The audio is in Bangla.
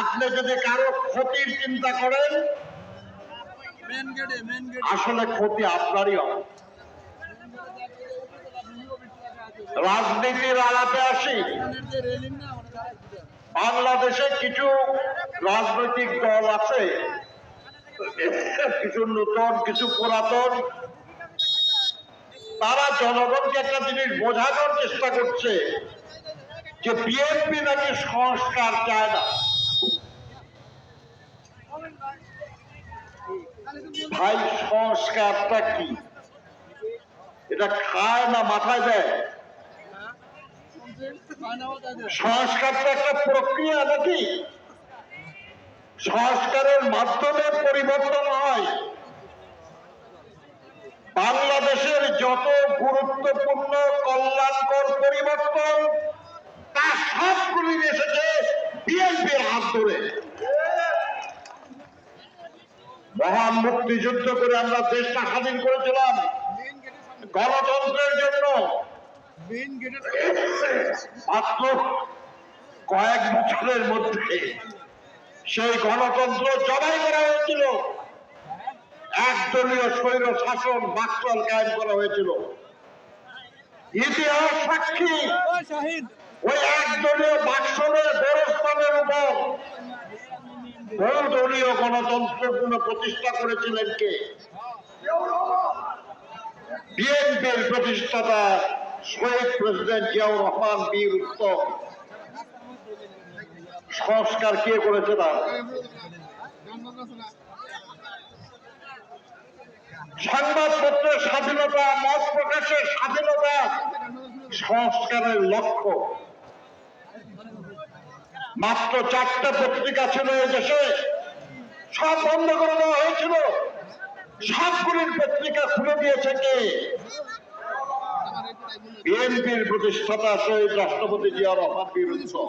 আপনি যদি কারও ক্ষতির চিন্তা করেন আসলে ক্ষতি আপনারই হবে। রাজনীতির আলাপে আসি। বাংলাদেশে কিছু রাজনৈতিক দল আছে কিছু নতুন কিছু পুরাতন। তারা জনগণকে একটা জিনিস বোঝানোর চেষ্টা করছে। যে বিএনপি নাকি সংস্কার চায় না। ভাই, সংস্কারটা কি? এটা খায় না মাথায় দেয়? সংস্কারটা একটা প্রক্রিয়া নাকি? সংস্কারের মাধ্যমে পরিবর্তন হয়। বাংলাদেশের যত গুরুত্বপূর্ণ কল্যাণকর পরিবর্তন ধরে মহান মুক্তিযুদ্ধ করে আমরা দেশটা স্বাধীন করেছিলাম। গণতন্ত্রের জন্য। মাত্র কয়েক বছরের মধ্যে সেই গণতন্ত্র জবাই করা হয়েছিল। একদলীয় স্বৈর শাসন বাকচল কায়েম করা হয়েছিল। ইতিহাস সাক্ষী। ওই একদলীয় গোরস্থানের উপর বহুদলীয় গণতন্ত্রগুলো প্রতিষ্ঠা করেছিলেন কে? বিএনপির প্রতিষ্ঠাতা শহীদ প্রেসিডেন্ট জিয়াউর রহমান বীর উত্তম। সংস্কার কে করেছে তার? সংবাদপত্রের স্বাধীনতা, মত প্রকাশের স্বাধীনতা, সংস্কারের লক্ষ্য। মাত্র চারটা পত্রিকা ছিল এই দেশে। সব বন্ধ করে দেওয়া হয়েছিল। সবগুলির পত্রিকা খুলে দিয়েছে কে? বিএনপির প্রতিষ্ঠাতা শহীদ রাষ্ট্রপতি জিয়া রহমান বীর উত্তম